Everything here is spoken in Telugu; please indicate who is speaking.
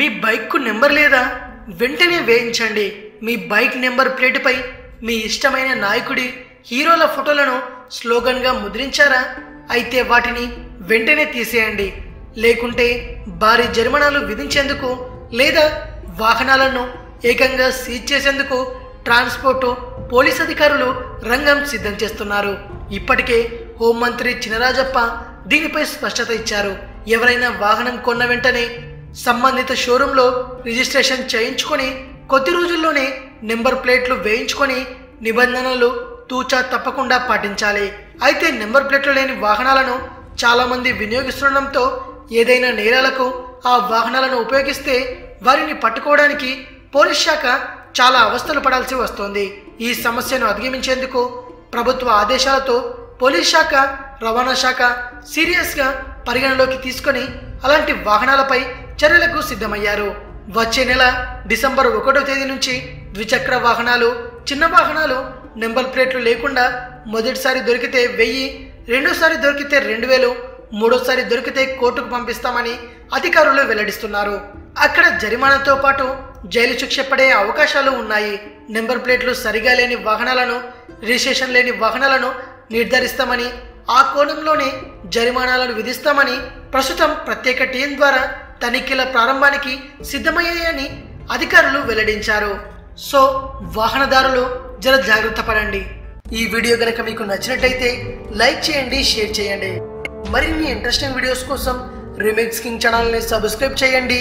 Speaker 1: మీ బైక్కు నెంబర్ లేదా? వెంటనే వేయించండి. మీ బైక్ నెంబర్ ప్లేటుపై మీ ఇష్టమైన నాయకుడి హీరోల ఫోటోలను స్లోగన్గా ముద్రించారా? అయితే వాటిని వెంటనే తీసేయండి. లేకుంటే భారీ జరిమానాలు విధించేందుకు లేదా వాహనాలను ఏకంగా సీజ్ చేసేందుకు ట్రాన్స్పోర్ట్ పోలీస్ అధికారులు రంగం సిద్ధం చేస్తున్నారు. ఇప్పటికే హోంమంత్రి చినరాజప్ప దీనిపై స్పష్టత ఇచ్చారు. ఎవరైనా వాహనం కొన్న వెంటనే సంబంధిత షోరూంలో రిజిస్ట్రేషన్ చేయించుకొని కొద్ది రోజుల్లోనే నెంబర్ ప్లేట్లు వేయించుకొని నిబంధనలు తూచా తప్పకుండా పాటించాలి. అయితే నెంబర్ ప్లేట్లు లేని వాహనాలను చాలామంది వినియోగిస్తుండటంతో ఏదైనా నేరాలకు ఆ వాహనాలను ఉపయోగిస్తే వారిని పట్టుకోవడానికి పోలీస్ శాఖ చాలా అవస్థలు పడాల్సి వస్తోంది. ఈ సమస్యను అధిగమించేందుకు ప్రభుత్వ ఆదేశాలతో పోలీస్ శాఖ రవాణా శాఖ సీరియస్గా పరిగణలోకి తీసుకొని అలాంటి వాహనాలపై చర్యలకు సిద్ధమయ్యారు. వచ్చే నెల డిసెంబర్ ఒకటో తేదీ నుంచి ద్విచక్ర వాహనాలు చిన్న వాహనాలు నెంబర్ ప్లేట్లు లేకుండా మొదటిసారి దొరికితే వెయ్యి రెండోసారి దొరికితే రెండు వేలు మూడోసారి దొరికితే కోర్టుకు పంపిస్తామని అధికారులు వెల్లడిస్తున్నారు. అక్కడ జరిమానాతో పాటు జైలు శిక్ష పడే అవకాశాలు ఉన్నాయి. నెంబర్ ప్లేట్లు సరిగా లేని వాహనాలను రిజిస్ట్రేషన్ లేని వాహనాలను నిర్ధారిస్తామని ఆ కోణంలోనే జరిమానాలను విధిస్తామని ప్రస్తుతం ప్రత్యేక టీం ద్వారా తనిఖీల ప్రారంభానికి సిద్ధమయ్యాయని అధికారులు వెల్లడించారు. సో వాహనదారులు జర జాగ్రత్త పడండి. ఈ వీడియో గనక మీకు నచ్చినట్లయితే లైక్ చేయండి షేర్ చేయండి. మరిన్ని ఇంట్రెస్టింగ్ వీడియోస్ కోసం రిమిక్స్ కింగ్ ఛానల్ని సబ్స్క్రైబ్ చేయండి.